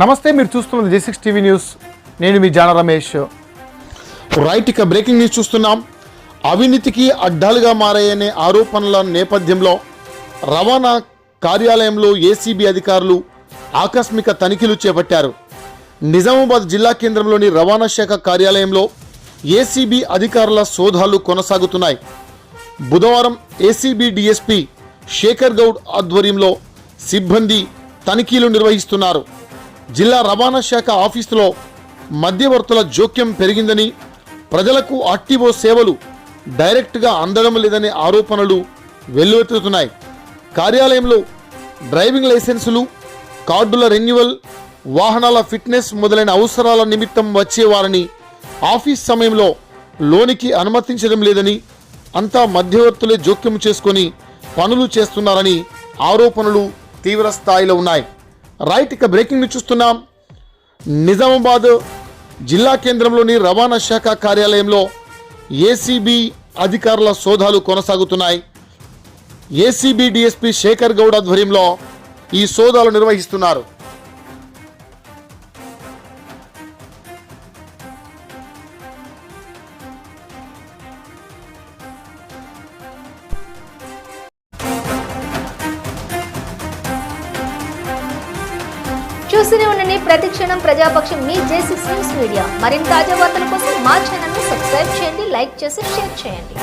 నమస్తే మీరు చూస్తున్నది జే సిక్స్ టీవీ న్యూస్. నేను మీ జాన రమేష్. రైట్ ఇక బ్రేకింగ్ న్యూస్ చూస్తున్నాం. అవినీతికి అడ్డాలుగా మారాయనే ఆరోపణల నేపథ్యంలో రవాణా కార్యాలయంలో ఏసీబీ అధికారులు ఆకస్మిక తనిఖీలు చేపట్టారు. నిజామాబాద్ జిల్లా కేంద్రంలోని రవాణా శాఖ కార్యాలయంలో ఏసీబీ అధికారుల సోదాలు కొనసాగుతున్నాయి. బుధవారం ఏసీబీ డిఎస్పీ శేఖర్ గౌడ్ ఆధ్వర్యంలో సిబ్బంది తనిఖీలు నిర్వహిస్తున్నారు. జిల్లా రవాణా శాఖ ఆఫీసులో మధ్యవర్తుల జోక్యం పెరిగిందని ప్రజలకు ఆర్టీఓ సేవలు డైరెక్ట్గా అందడం లేదనే ఆరోపణలు వెల్లువెత్తుతున్నాయి. కార్యాలయంలో డ్రైవింగ్ లైసెన్సులు కార్డుల రెన్యువల్ వాహనాల ఫిట్నెస్ మొదలైన అవసరాల నిమిత్తం వచ్చేవారిని ఆఫీస్ సమయంలో లోనికి అనుమతించడం లేదని అంతా మధ్యవర్తులే జోక్యం చేసుకొని పనులు చేస్తున్నారని ఆరోపణలు తీవ్ర స్థాయిలో ఉన్నాయి. రైట్ ఇక బ్రేకింగ్ చూస్తున్నాం. నిజామాబాద్ జిల్లా కేంద్రంలోని రవాణా శాఖ కార్యాలయంలో ఏసీబీ అధికారుల సోదాలు కొనసాగుతున్నాయి. ఏసీబీ డిఎస్పీ శేఖర్ గౌడ్ ఆధ్వర్యంలో ఈ సోదాలు నిర్వహిస్తున్నారు. చూస్తూనే ఉండండి. ప్రతి క్షణం ప్రజాపక్షం మీ జే సిక్స్ న్యూస్ మీడియా. మరిన్ని తాజా వార్తల కోసం మా ఛానల్ని సబ్స్క్రైబ్ చేయండి లైక్ చేసి షేర్ చేయండి.